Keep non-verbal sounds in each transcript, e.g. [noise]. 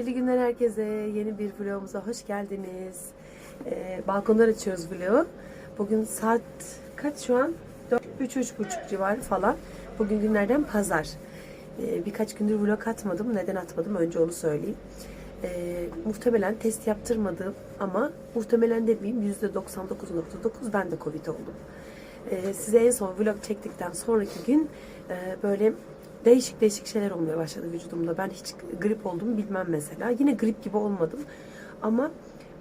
İyi günler herkese. Yeni bir vlogumuza hoş geldiniz. Ee, balkonlar açıyoruz vlogu. Bugün saat kaç şu an? 3-3.30 civarı falan. Bugün günlerden pazar. Ee, birkaç gündür vlog atmadım. Neden atmadım? Önce onu söyleyeyim. Ee, muhtemelen test yaptırmadım ama muhtemelen demeyeyim %99.9 ben de Covid oldum. Ee, size en son vlog çektikten sonraki gün e, böyle değişik değişik şeyler olmaya başladı vücudumda. Ben hiç grip olduğumu bilmem mesela. Yine grip gibi olmadım. Ama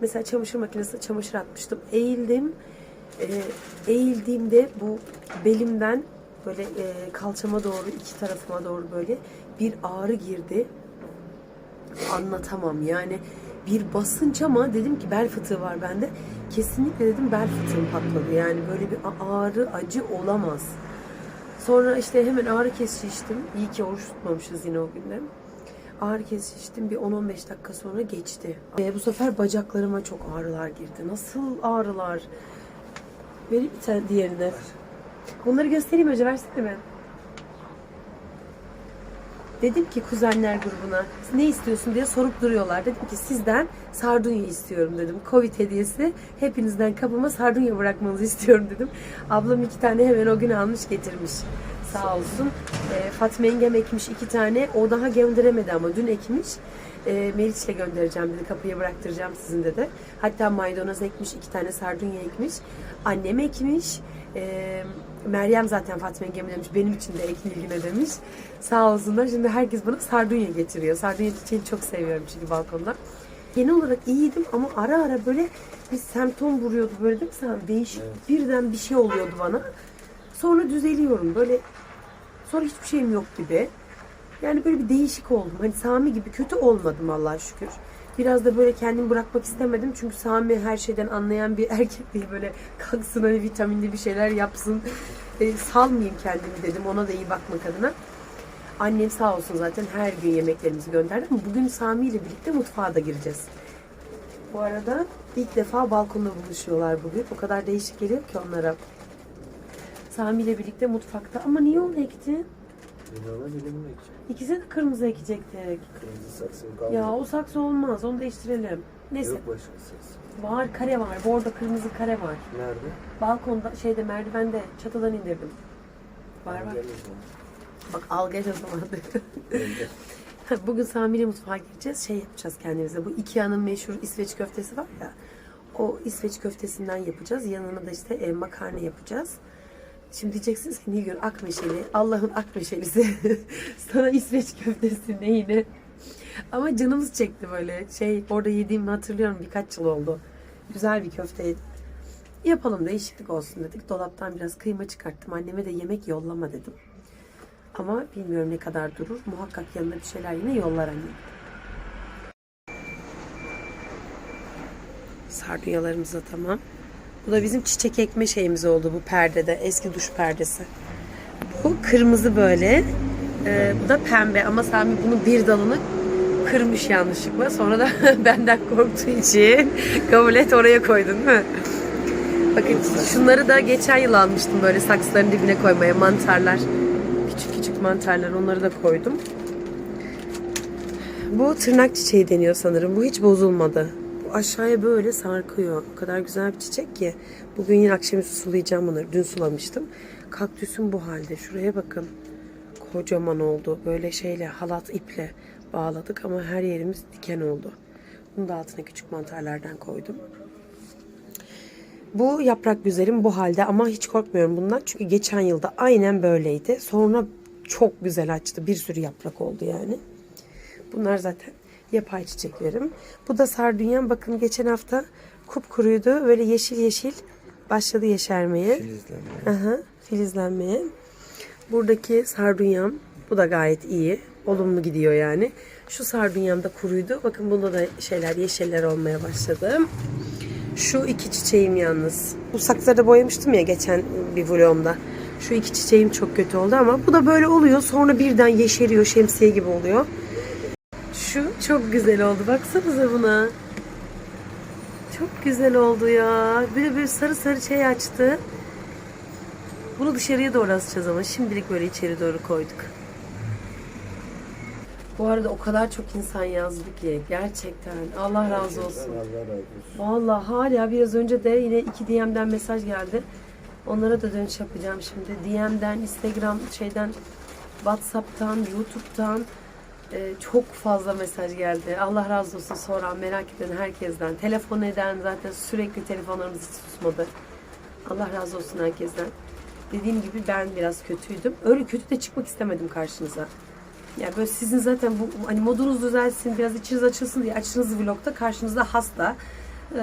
mesela çamaşır makinesine çamaşır atmıştım. Eğildim. Ee, eğildiğimde bu belimden böyle e, kalçama doğru iki tarafıma doğru böyle bir ağrı girdi. Anlatamam yani bir basınç ama dedim ki bel fıtığı var bende. Kesinlikle dedim bel fıtığım patladı. Yani böyle bir ağrı acı olamaz. Sonra işte hemen ağrı kesici içtim. İyi ki oruç tutmamışız yine o günden. Ağrı kesici içtim. Bir 10-15 dakika sonra geçti. E, bu sefer bacaklarıma çok ağrılar girdi. Nasıl ağrılar? Vereyim bir tane diğerine. Bunları göstereyim önce versene mi? Dedim ki kuzenler grubuna ne istiyorsun diye sorup duruyorlar. Dedim ki sizden sardunya istiyorum dedim. Covid hediyesi hepinizden kapıma sardunya bırakmanızı istiyorum dedim. Ablam iki tane hemen o gün almış getirmiş. Sağ olsun. E, Fatma yengem ekmiş iki tane. O daha gönderemedi ama dün ekmiş. E, Meriç'le göndereceğim dedi. Kapıya bıraktıracağım sizin dedi. Hatta maydanoz ekmiş. iki tane sardunya ekmiş. Annem ekmiş. E, Meryem zaten Fatma yengem demiş. Benim için de ek ilgine demiş. Sağ olsunlar. Şimdi herkes bana sardunya getiriyor. Sardunya çiçeğini çok seviyorum çünkü balkonda. Genel olarak iyiydim ama ara ara böyle bir semptom vuruyordu böyle değil mi sen? Değişik birden bir şey oluyordu bana. Sonra düzeliyorum böyle sonra hiçbir şeyim yok gibi. Yani böyle bir değişik oldum. Hani Sami gibi kötü olmadım Allah'a şükür. Biraz da böyle kendimi bırakmak istemedim. Çünkü Sami her şeyden anlayan bir erkek değil. Böyle kalksın hani vitaminli bir şeyler yapsın. E, salmayayım kendimi dedim. Ona da iyi bakmak adına. Annem sağ olsun zaten her gün yemeklerimizi gönderdi. Ama bugün Sami ile birlikte mutfağa da gireceğiz. Bu arada ilk defa balkonda buluşuyorlar bugün. O kadar değişik geliyor ki onlara. Sami ile birlikte mutfakta. Ama niye onu ektin? Ekeceğim. İkisini de kırmızı ekecektik. Kırmızı saksım kaldı. Ya o saksı olmaz. Onu değiştirelim. Neyse. Yok başka saksı. Var kare var. Bordo kırmızı kare var. Nerede? Balkonda şeyde merdivende çatıdan indirdim. Var var. Bak al gel o zaman. Evde. [laughs] [laughs] Bugün Sami ile mutfağa gireceğiz. Şey yapacağız kendimize. Bu Ikea'nın meşhur İsveç köftesi var ya. O İsveç köftesinden yapacağız. Yanına da işte e, makarna yapacağız. Şimdi diyeceksiniz ki Nilgün Akmeşeli, Allah'ın Akmeşelisi. [laughs] Sana İsveç köftesi neyine? Ama canımız çekti böyle. Şey orada yediğimi hatırlıyorum birkaç yıl oldu. Güzel bir köfteydi. Yapalım değişiklik olsun dedik. Dolaptan biraz kıyma çıkarttım. Anneme de yemek yollama dedim. Ama bilmiyorum ne kadar durur. Muhakkak yanına bir şeyler yine yollar annem. Sardunyalarımız da tamam. Bu da bizim çiçek ekme şeyimiz oldu bu perdede. Eski duş perdesi. Bu kırmızı böyle. Ee, bu da pembe ama Sami bunun bir dalını kırmış yanlışlıkla. Sonra da [laughs] benden korktuğu için kabul et oraya koydun mi? Bakın şunları da geçen yıl almıştım böyle saksıların dibine koymaya mantarlar. Küçük küçük mantarlar onları da koydum. Bu tırnak çiçeği deniyor sanırım. Bu hiç bozulmadı. Aşağıya böyle sarkıyor. O kadar güzel bir çiçek ki. Bugün yine akşamüstü sulayacağım bunları. Dün sulamıştım. Kaktüsüm bu halde. Şuraya bakın. Kocaman oldu. Böyle şeyle halat iple bağladık ama her yerimiz diken oldu. Bunu da altına küçük mantarlardan koydum. Bu yaprak güzelim bu halde ama hiç korkmuyorum bundan. Çünkü geçen yılda aynen böyleydi. Sonra çok güzel açtı. Bir sürü yaprak oldu yani. Bunlar zaten yapay çiçeklerim. Bu da sardunyam. Bakın geçen hafta kupkuruydu. Böyle yeşil yeşil başladı yeşermeye. Filizlenme. Aha, filizlenmeye. Buradaki sardunyam. Bu da gayet iyi. Olumlu gidiyor yani. Şu sardunyam da kuruydu. Bakın bunda da şeyler yeşiller olmaya başladı. Şu iki çiçeğim yalnız. Bu saksıları boyamıştım ya geçen bir vlogumda. Şu iki çiçeğim çok kötü oldu ama bu da böyle oluyor. Sonra birden yeşeriyor. Şemsiye gibi oluyor. Şu çok güzel oldu. Baksanıza buna. Çok güzel oldu ya. Böyle bir sarı sarı şey açtı. Bunu dışarıya doğru asacağız ama şimdilik böyle içeri doğru koyduk. Bu arada o kadar çok insan yazdı ki gerçekten. Allah razı olsun. Allah razı olsun. Vallahi hala biraz önce de yine iki DM'den mesaj geldi. Onlara da dönüş yapacağım şimdi. DM'den, Instagram şeyden, WhatsApp'tan, YouTube'dan e, çok fazla mesaj geldi. Allah razı olsun soran, merak eden herkesten. Telefon eden zaten sürekli telefonlarımız hiç susmadı. Allah razı olsun herkesten. Dediğim gibi ben biraz kötüydüm. Öyle kötü de çıkmak istemedim karşınıza. Ya böyle sizin zaten bu hani modunuz düzelsin, biraz içiniz açılsın diye açtığınız vlogda karşınızda hasta e,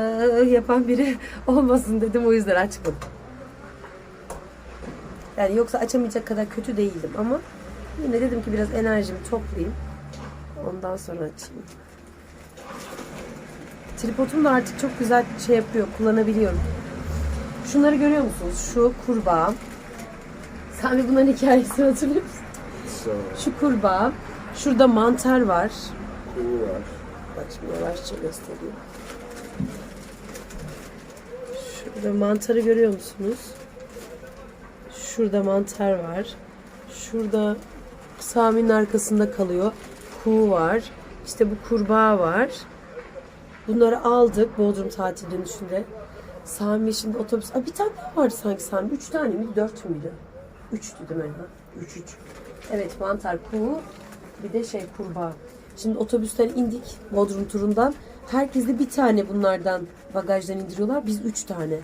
yapan biri [laughs] olmasın dedim o yüzden açmadım. Yani yoksa açamayacak kadar kötü değildim ama yine dedim ki biraz enerjimi toplayayım. Ondan sonra açayım. Tripodum da artık çok güzel şey yapıyor, kullanabiliyorum. Şunları görüyor musunuz? Şu kurbağa. Sen bir bunların hikayesini hatırlıyor musun? Şu kurbağa. Şurada mantar var. kuğu var. Bak şimdi yavaşça göstereyim. Şurada mantarı görüyor musunuz? Şurada mantar var. Şurada Sami'nin arkasında kalıyor. Kuğu var. İşte bu kurbağa var. Bunları aldık Bodrum tatil dönüşünde. Sami şimdi otobüs... Aa, bir tane daha vardı sanki Sami. Üç tane mi? Dört müydü? Üçtü değil mi? Üç, üç. Evet mantar, kuğu, bir de şey kurbağa. Şimdi otobüsten indik Bodrum turundan. Herkes de bir tane bunlardan bagajdan indiriyorlar. Biz üç tane.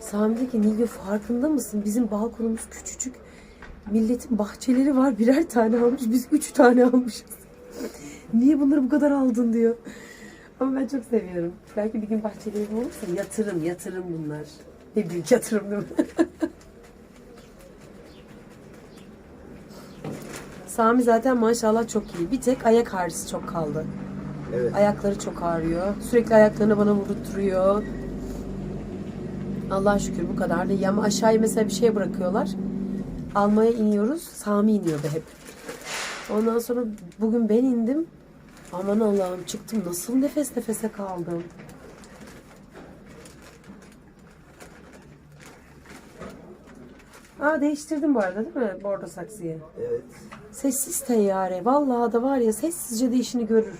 Sami dedi ki Nilgün farkında mısın? Bizim balkonumuz küçücük. Milletin bahçeleri var birer tane almış. Biz üç tane almışız. Niye bunları bu kadar aldın diyor. Ama ben çok seviyorum. Belki bir gün bahçelerim olursa yatırım, yatırım bunlar. Ne büyük yatırım değil mi? [laughs] Sami zaten maşallah çok iyi. Bir tek ayak ağrısı çok kaldı. Evet. Ayakları çok ağrıyor. Sürekli ayaklarını bana vurduruyor. Allah şükür bu kadar da. Ama aşağıya mesela bir şey bırakıyorlar. Almaya iniyoruz. Sami iniyordu hep. Ondan sonra bugün ben indim. Aman Allah'ım çıktım. Nasıl nefes nefese kaldım. Aa değiştirdim bu arada değil mi? Bordo saksıyı. Evet. Sessiz teyyare. Vallahi da var ya sessizce de işini görür.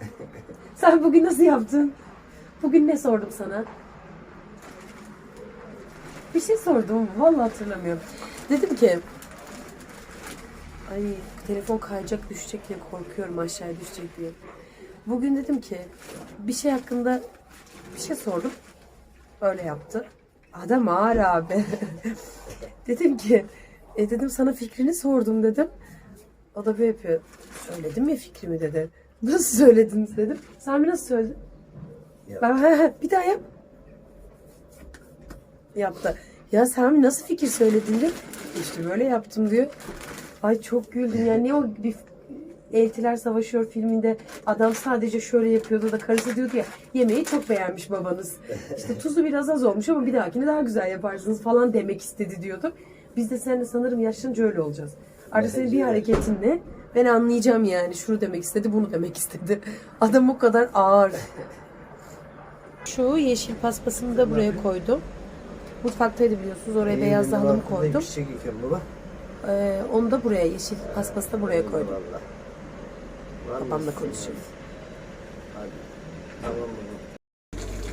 [laughs] Sen bugün nasıl yaptın? Bugün ne sordum sana? Bir şey sordum. Vallahi hatırlamıyorum. Dedim ki Ay telefon kayacak düşecek diye korkuyorum aşağıya düşecek diye. Bugün dedim ki bir şey hakkında bir şey sordum. Öyle yaptı. Adam ağır abi. [laughs] dedim ki e dedim sana fikrini sordum dedim. O da böyle yapıyor. Söyledim ya fikrimi dedi. Nasıl söylediniz dedim. Sen bir nasıl söyledin? Ben "He, he, bir daha yap. Yaptı. Ya Sami nasıl fikir söyledin dedim. İşte böyle yaptım diyor. Ay çok güldüm yani niye o bir Eltiler Savaşıyor filminde adam sadece şöyle yapıyordu da karısı diyordu ya yemeği çok beğenmiş babanız. İşte [laughs] tuzu biraz az olmuş ama bir dahakine daha güzel yaparsınız falan demek istedi diyordu. Biz de seninle sanırım yaşlanınca öyle olacağız. Artık senin bir hareketinle ben anlayacağım yani şunu demek istedi bunu demek istedi. [laughs] Adam o kadar ağır. Şu yeşil paspasını da buraya koydum. Mutfaktaydı biliyorsunuz oraya beyaz Eğilimin halımı koydum. İken baba. Ee, onu da buraya yeşil paspası da buraya koydum. Babamla konuşuyorum.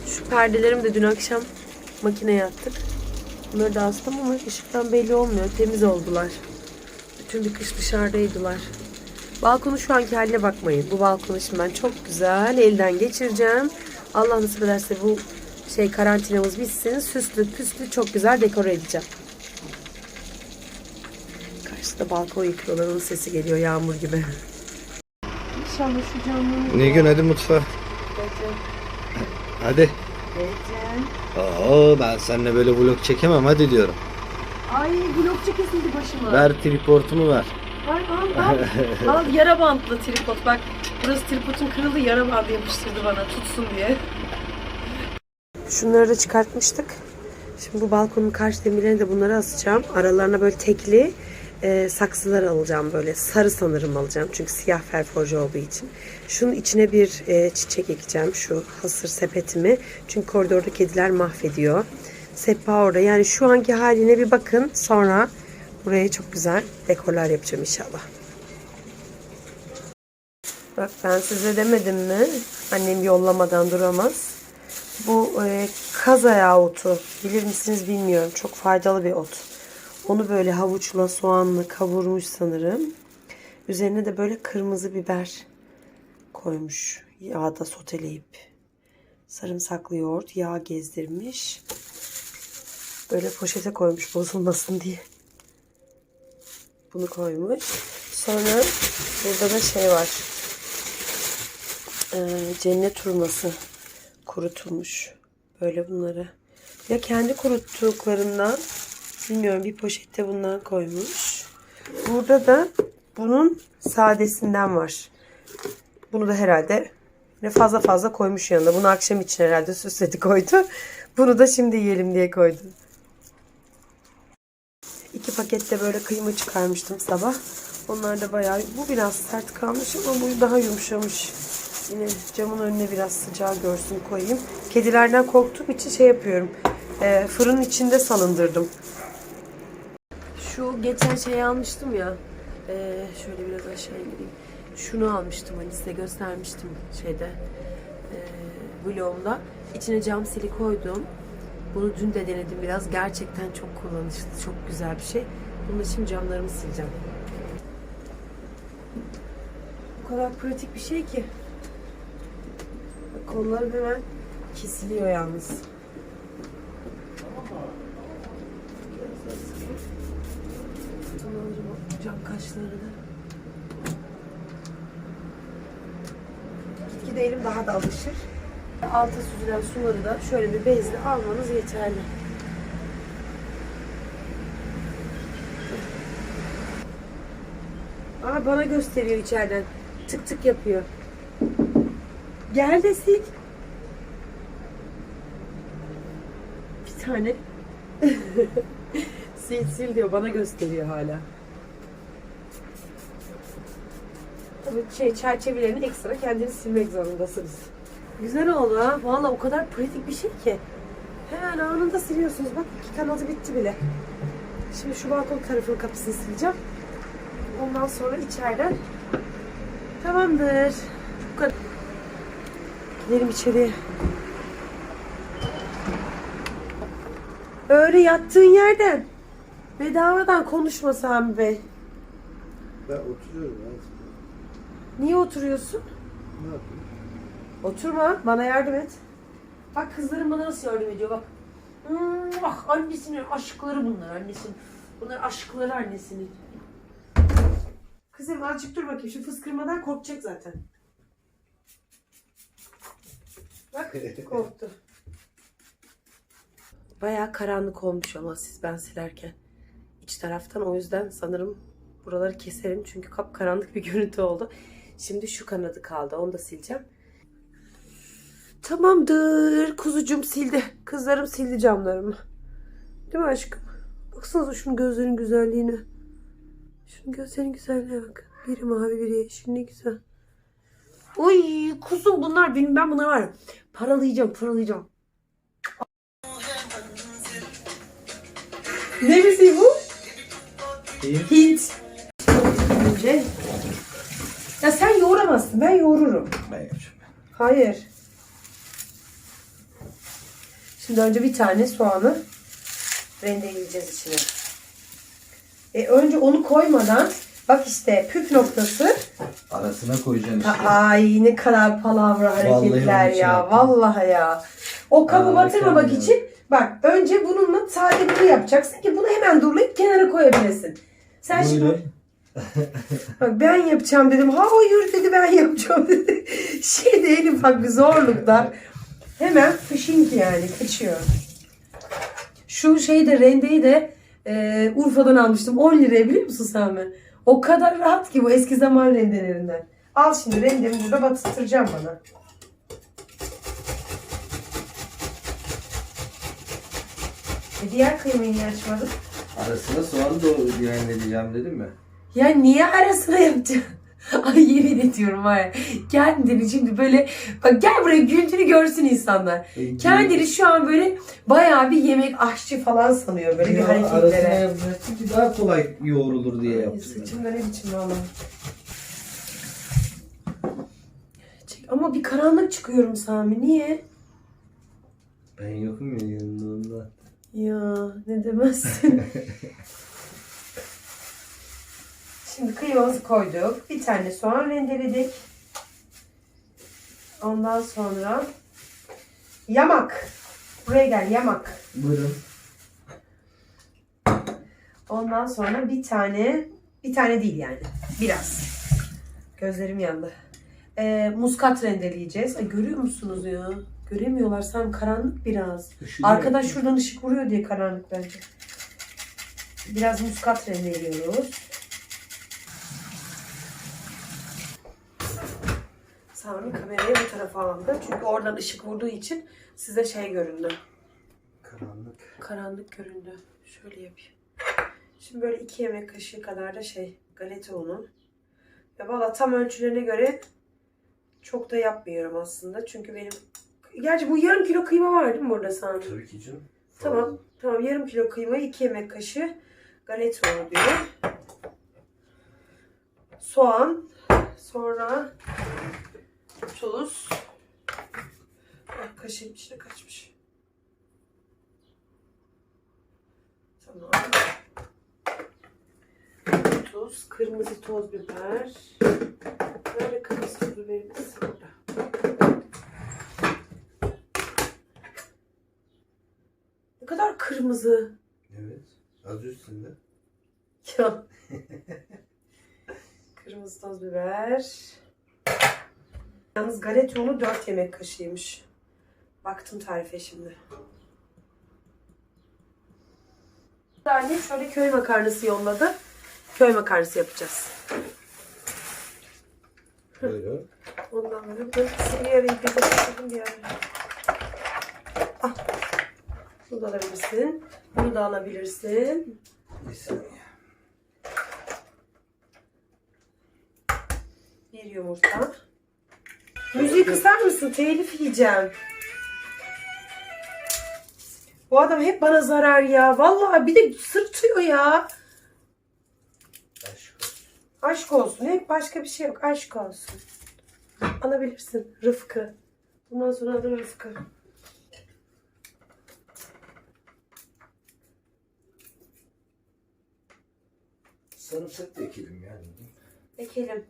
Şu perdelerimi de dün akşam makineye attık. Bunları da astım ama ışıktan belli olmuyor. Temiz oldular. Bütün bir kış dışarıdaydılar. Balkonu şu anki haline bakmayın. Bu balkonu şimdi ben çok güzel elden geçireceğim. Allah nasip ederse bu şey karantinamız bitsin. Süslü püslü çok güzel dekore edeceğim. Karşıda balkon yıkıyorlar. Onun sesi geliyor yağmur gibi. İnşallah şu camını... Nilgün hadi mutfağa. Hadi. Oo ben seninle böyle vlog çekemem hadi diyorum. Ay blokçu kesildi başıma. Ver triportumu ver. Ay, al, al. [laughs] al yara bantlı tripod. Bak burası tripodun kırıldı yara bandı yapıştırdı bana tutsun diye. Şunları da çıkartmıştık. Şimdi bu balkonun karşı demirlerine de bunları asacağım. Aralarına böyle tekli e, saksılar alacağım böyle. Sarı sanırım alacağım. Çünkü siyah ferforje olduğu için. Şunun içine bir e, çiçek ekeceğim. Şu hasır sepetimi. Çünkü koridorda kediler mahvediyor. Sehpa orada. Yani şu anki haline bir bakın. Sonra buraya çok güzel dekorlar yapacağım inşallah. Bak ben size demedim mi? Annem yollamadan duramaz. Bu e, kaz ayağı otu. Bilir misiniz bilmiyorum. Çok faydalı bir ot. Onu böyle havuçla soğanla kavurmuş sanırım. Üzerine de böyle kırmızı biber koymuş. Yağda soteleyip. Sarımsaklı yoğurt, yağ gezdirmiş. Böyle poşete koymuş bozulmasın diye. Bunu koymuş. Sonra burada da şey var. Ee, cennet hurması kurutulmuş. Böyle bunları. Ya kendi kuruttuklarından bilmiyorum bir poşette bundan koymuş. Burada da bunun sadesinden var. Bunu da herhalde ne fazla fazla koymuş yanında. Bunu akşam için herhalde süsledi koydu. Bunu da şimdi yiyelim diye koydu. İki pakette böyle kıyma çıkarmıştım sabah. Onlar da bayağı bu biraz sert kalmış ama bu daha yumuşamış. Yine camın önüne biraz sıcağı görsün koyayım. Kedilerden korktuğum için şey yapıyorum. E, fırının içinde salındırdım. Şu geçen şeyi almıştım ya. e, şöyle biraz aşağı indireyim. Şunu almıştım hani size göstermiştim şeyde. E, vlogumda. İçine cam sili koydum. Bunu dün de denedim biraz. Gerçekten çok kullanışlı, çok güzel bir şey. Bunun için camlarımı sileceğim. O kadar pratik bir şey ki. Kollarım hemen kesiliyor yalnız. O cam kaşlarını. Gitgide elim daha da alışır. Alta süzülen suları da şöyle bir bezle almanız yeterli. Aa bana gösteriyor içeriden. Tık tık yapıyor. Gel de sil. Bir tane. [laughs] sil sil diyor. Bana gösteriyor hala. Tabii şey çerçevelerini ekstra kendiniz silmek zorundasınız. Güzel oldu ha. Valla o kadar pratik bir şey ki. Hemen anında siliyorsunuz. Bak iki kanadı bitti bile. Şimdi şu balkon tarafının kapısını sileceğim. Ondan sonra içeriden tamamdır. Bu kadar. Gidelim içeriye. Öyle yattığın yerden bedavadan konuşma Sami Bey. Ben oturuyorum. Niye oturuyorsun? Ne yapayım? Oturma, bana yardım et. Bak kızlarım bana nasıl yardım ediyor bak. Hmm, ah annesinin aşkları bunlar annesinin. Bunlar aşkları annesinin. Kızım azıcık dur bakayım şu fıskırmadan korkacak zaten. Bak [laughs] korktu. Bayağı karanlık olmuş ama siz ben silerken. İç taraftan o yüzden sanırım buraları keserim çünkü kapkaranlık bir [laughs] görüntü oldu. Şimdi şu kanadı kaldı onu da sileceğim. Tamamdır. Kuzucum sildi. Kızlarım sildi camlarımı. Değil mi aşkım? Baksanıza şunun gözlerinin güzelliğine. Şunun gözlerinin güzelliğine bak. Biri mavi biri yeşil ne güzel. Oy kuzum bunlar benim ben bunları var ya paralayacağım paralayacağım. Ne müziği bu? Hint. Önce. Ya sen yoğuramazsın ben yoğururum. Ben yapacağım. Hayır. Şimdi önce bir tane soğanı rendeleyeceğiz içine. E, önce onu koymadan bak işte püf noktası. Arasına koyacaksın işte. Ay ne kadar palavra hareketler ya. yaptım. Vallahi ya. O kabı Aa, batırmamak için bak önce bununla sade bunu yapacaksın ki bunu hemen durulayıp kenara koyabilirsin. Sen şimdi Buyurun. [laughs] Bak ben yapacağım dedim. Hayır dedi ben yapacağım [laughs] dedi. Şey de en ufak bir zorlukta hemen fışink yani kaçıyor. Şu şeyi de rendeyi de e, Urfa'dan almıştım. 10 liraya biliyor musun sen mi? O kadar rahat ki bu eski zaman rendelerinden. Al şimdi rendemi burada batırtacağım bana. E diğer kıymayı niye açmadın? Arasına soğanı da rendeleyeceğim dedim mi? Ya niye arasına yapacaksın? [laughs] Ay yemin ediyorum ya. Kendini şimdi böyle bak gel buraya güldüğünü görsün insanlar. Kendini şu an böyle bayağı bir yemek aşçı falan sanıyor böyle bir Ya, Arasına hareketlere. yapacaktım ki daha kolay yoğrulur diye Ay, yaptım. Saçım da ne biçim valla. Çek- Ama bir karanlık çıkıyorum Sami. Niye? Ben yokum ya yanında. Ya ne demezsin. [laughs] Şimdi kıymamızı koyduk. Bir tane soğan rendeledik. Ondan sonra yamak. Buraya gel yamak. Buyurun. Ondan sonra bir tane, bir tane değil yani. Biraz. Gözlerim yandı. Ee, muskat rendeleyeceğiz. Ay, görüyor musunuz ya? Göremiyorlar. Sam karanlık biraz. Arkadaş şuradan ışık vuruyor diye karanlık bence. Biraz muskat rendeliyoruz. Sami kamerayı bu tarafa aldı. Çünkü oradan ışık vurduğu için size şey göründü. Karanlık. Karanlık göründü. Şöyle yapayım. Şimdi böyle iki yemek kaşığı kadar da şey galeta unu. Ya valla tam ölçülerine göre çok da yapmıyorum aslında. Çünkü benim Gerçi bu yarım kilo kıyma var değil mi burada Sami? Tabii ki canım. Tamam. Tamam yarım kilo kıyma iki yemek kaşığı galeta unu diyor. Soğan. Sonra tuz. Ah, kaşığın içine kaçmış. Tamam. Tuz, kırmızı toz biber. Nerede kırmızı toz biberimiz? Burada. Ne kadar kırmızı. Evet. Az üstünde. Ya. [laughs] Kırmızı toz biber. Yalnız galeta unu 4 yemek kaşığıymış. Baktım tarife şimdi. Annem şöyle köy makarnası yolladı. Köy makarnası yapacağız. Buyurun. Ondan böyle böyle bir arayı bir arayı. Ah. Bunu da alabilirsin. Bunu da alabilirsin. Bir saniye. Bir yumurta. Müziği kısar mısın? Telif yiyeceğim. Bu adam hep bana zarar ya. Vallahi bir de sırtıyor ya. Aşk olsun. Aşk olsun. Hep başka bir şey yok. Aşk olsun. Alabilirsin. Rıfkı. Bundan sonra adı Rıfkı. Sarımsak da ekelim yani. Ekelim.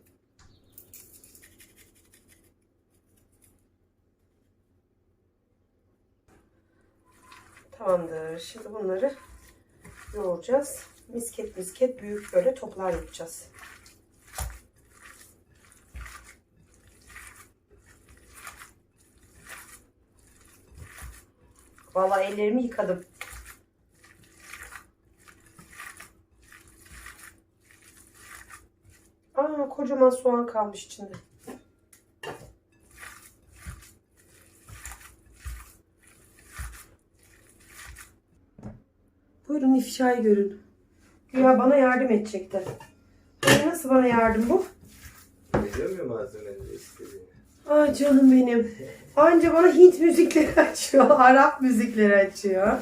Tamamdır. Şimdi bunları yoğuracağız. Misket misket büyük böyle toplar yapacağız. Vallahi ellerimi yıkadım. Aa kocaman soğan kalmış içinde. Buyurun ifşayı görün. Ya bana yardım edecekti. Ay, Nasıl bana yardım bu? Biliyor muyum malzemeleri istediğini? Ay canım benim. Anca bana Hint müzikleri açıyor. [laughs] Arap müzikleri açıyor.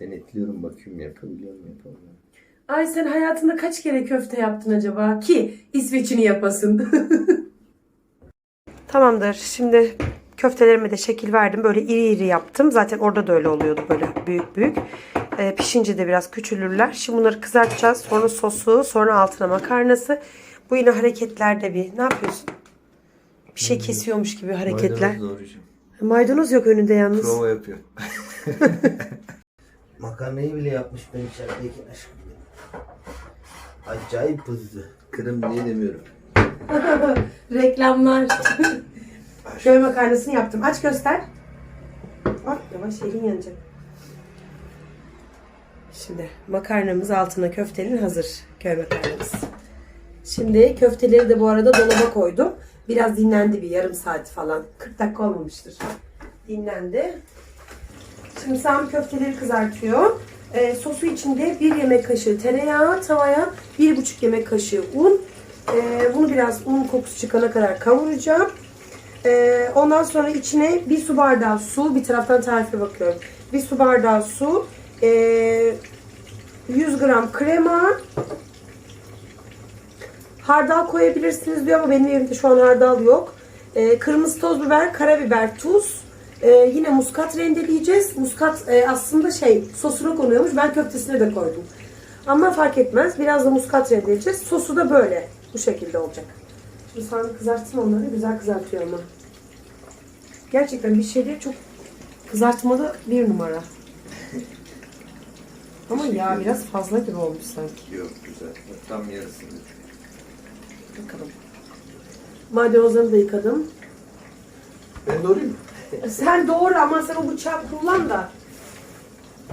Denetliyorum bakıyorum yapabiliyor muyum yapamıyor muyum? Ay sen hayatında kaç kere köfte yaptın acaba? Ki İsveç'ini yapasın. [laughs] Tamamdır. Şimdi köftelerime de şekil verdim. Böyle iri iri yaptım. Zaten orada da öyle oluyordu böyle büyük büyük. Ee, pişince de biraz küçülürler. Şimdi bunları kızartacağız. Sonra sosu, sonra altına makarnası. Bu yine hareketlerde bir. Ne yapıyorsun? Bir şey kesiyormuş gibi hareketler. Maydanoz. Maydanoz yok önünde yalnız. Prova yapıyor. [laughs] Makarnayı bile yapmış ben içerideyken aşkım. Acayip hızlı. Kırım diye demiyorum. [laughs] Reklamlar. Köy makarnasını yaptım. Aç göster. Bak yavaş elin yanacak. Şimdi makarnamız altına köftenin hazır. Köy makarnamız. Şimdi köfteleri de bu arada dolaba koydum. Biraz dinlendi bir yarım saat falan. 40 dakika olmamıştır. Dinlendi. Şimdi köfteleri kızartıyor. Ee, sosu içinde bir yemek kaşığı tereyağı, tavaya bir buçuk yemek kaşığı un. Ee, bunu biraz un kokusu çıkana kadar kavuracağım. Ee, ondan sonra içine bir su bardağı su, bir taraftan tarife bakıyorum. Bir su bardağı su, ee, 100 gram krema. Hardal koyabilirsiniz diyor ama benim evimde şu an hardal yok. Ee, kırmızı toz biber, karabiber, tuz. Ee, yine muskat rendeleyeceğiz. Muskat e, aslında şey sosuna konuyormuş. Ben köftesine de koydum. Ama fark etmez. Biraz da muskat rendeleyeceğiz. Sosu da böyle. Bu şekilde olacak. Şimdi sonra kızarttım onları. Güzel kızartıyor ama. Gerçekten bir şeyleri çok kızartmalı bir numara. Ama ya biraz fazla gibi olmuş sanki. Yok güzel. Tam yarısını. Bakalım. Maydanozlarını da yıkadım. Ben doğrayayım mı? Sen doğru ama sen o bıçağı kullan da.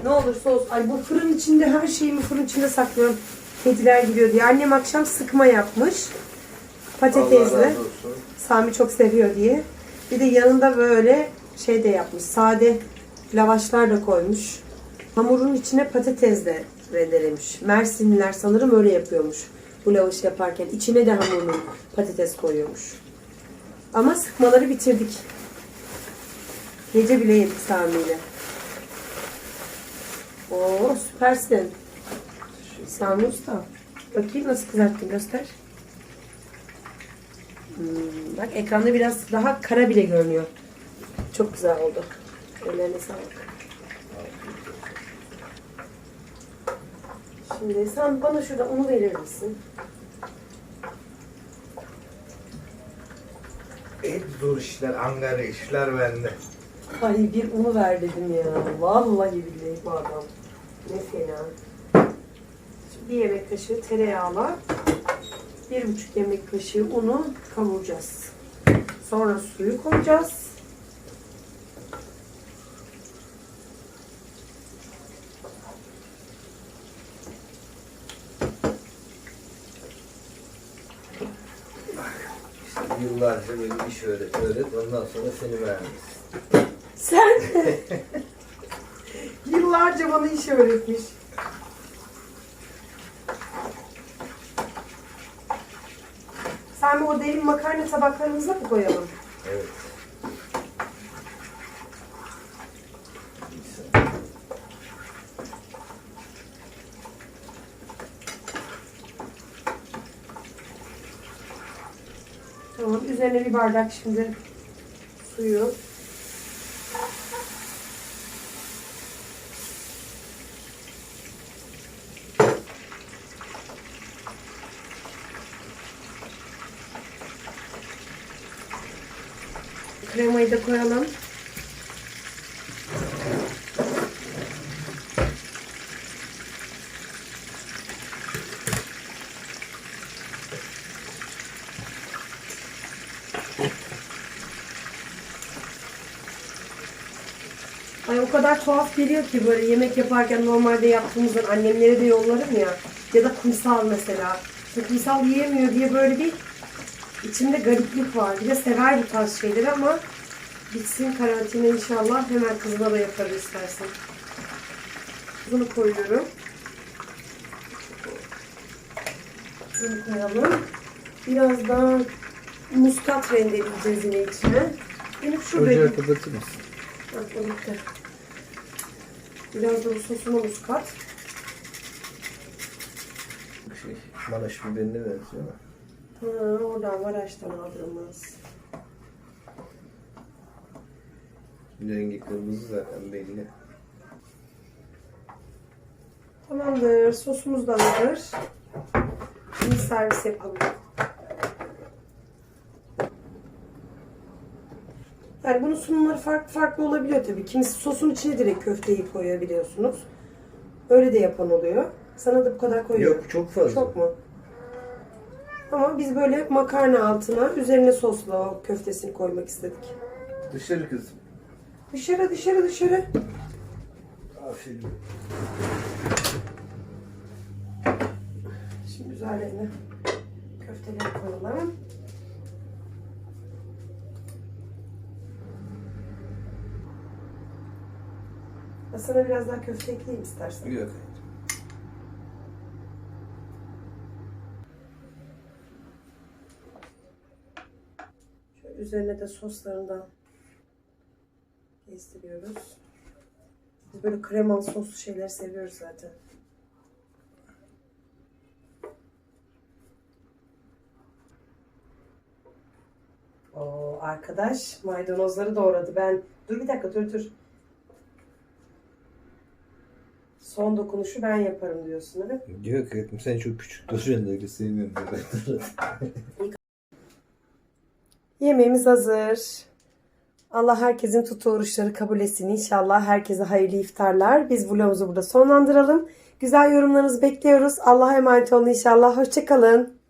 Ne olursa olsun. Ay bu fırın içinde her şeyimi fırın içinde saklıyorum. Kediler gidiyor diye. Annem akşam sıkma yapmış. Olsun. Sami çok seviyor diye. Bir de yanında böyle şey de yapmış. Sade lavaşlar da koymuş. Hamurun içine patates de rendelemiş. Mersinliler sanırım öyle yapıyormuş. Bu lavaşı yaparken. içine de hamurun patates koyuyormuş. Ama sıkmaları bitirdik. Gece bile yedik Sami'yle. Oo süpersin. Sami Usta. Bakayım nasıl kızarttın göster. Hmm, bak ekranda biraz daha kara bile görünüyor. Çok güzel oldu. Ellerine sağlık. Şimdi sen bana şurada unu verir misin? Hep zor işler, angara işler bende. Ay bir unu ver dedim ya. Vallahi billahi bu adam. Ne fena. Bir yemek kaşığı tereyağla bir buçuk yemek kaşığı unu kavuracağız. Sonra suyu koyacağız. Yıllarca böyle iş öğret, öğret. Ondan sonra seni beğenmez. Sen [laughs] yıllarca bana iş öğretmiş. Sen mi o derin makarna tabaklarımıza mı koyalım? Evet. Tamam. Üzerine bir bardak şimdi suyu. Koyalım. Ay o kadar tuhaf geliyor ki böyle yemek yaparken normalde yaptığımızdan annemlere de yollarım ya. Ya da kumsal mesela. İşte kumsal yiyemiyor diye böyle bir içimde gariplik var. Bir de sever bu tarz şeyleri ama bitsin karantina inşallah hemen kızına da yaparız istersen. Bunu koyuyorum. Bunu koyalım. Biraz daha muskat rendeleyeceğiz yine içine. Benim şurada Ocağı kapatır mısın? Bak o bitti. Biraz da sosuna muskat. Şey, Maraş biberine benziyor ama. Ha, oradan Maraş'tan aldığımız. Rengi kırmızı zaten belli. Tamamdır. Sosumuz da hazır. Şimdi servis yapalım. Yani bunun sunumları farklı farklı olabiliyor tabii. Kimisi sosun içine direkt köfteyi koyabiliyorsunuz. Öyle de yapan oluyor. Sana da bu kadar koyuyorum. Yok çok fazla. Çok mu? Ama biz böyle makarna altına üzerine sosla o köftesini koymak istedik. Dışarı kızım. Dışarı dışarı dışarı. Aferin. Şimdi üzerlerine köfteleri koyalım. Ben sana biraz daha köfte ekleyeyim istersen. Yok. Şöyle üzerine de soslarından gezdiriyoruz. Biz böyle kremalı soslu şeyler seviyoruz zaten. Oo, arkadaş maydanozları doğradı. Ben dur bir dakika dur dur. Son dokunuşu ben yaparım diyorsun değil mi? Yok hayatım sen çok küçük duruyorsun öyle sevmiyorum. [laughs] Yemeğimiz hazır. Allah herkesin tuttuğu oruçları kabul etsin. İnşallah herkese hayırlı iftarlar. Biz vlogumuzu burada sonlandıralım. Güzel yorumlarınızı bekliyoruz. Allah'a emanet olun inşallah. Hoşçakalın.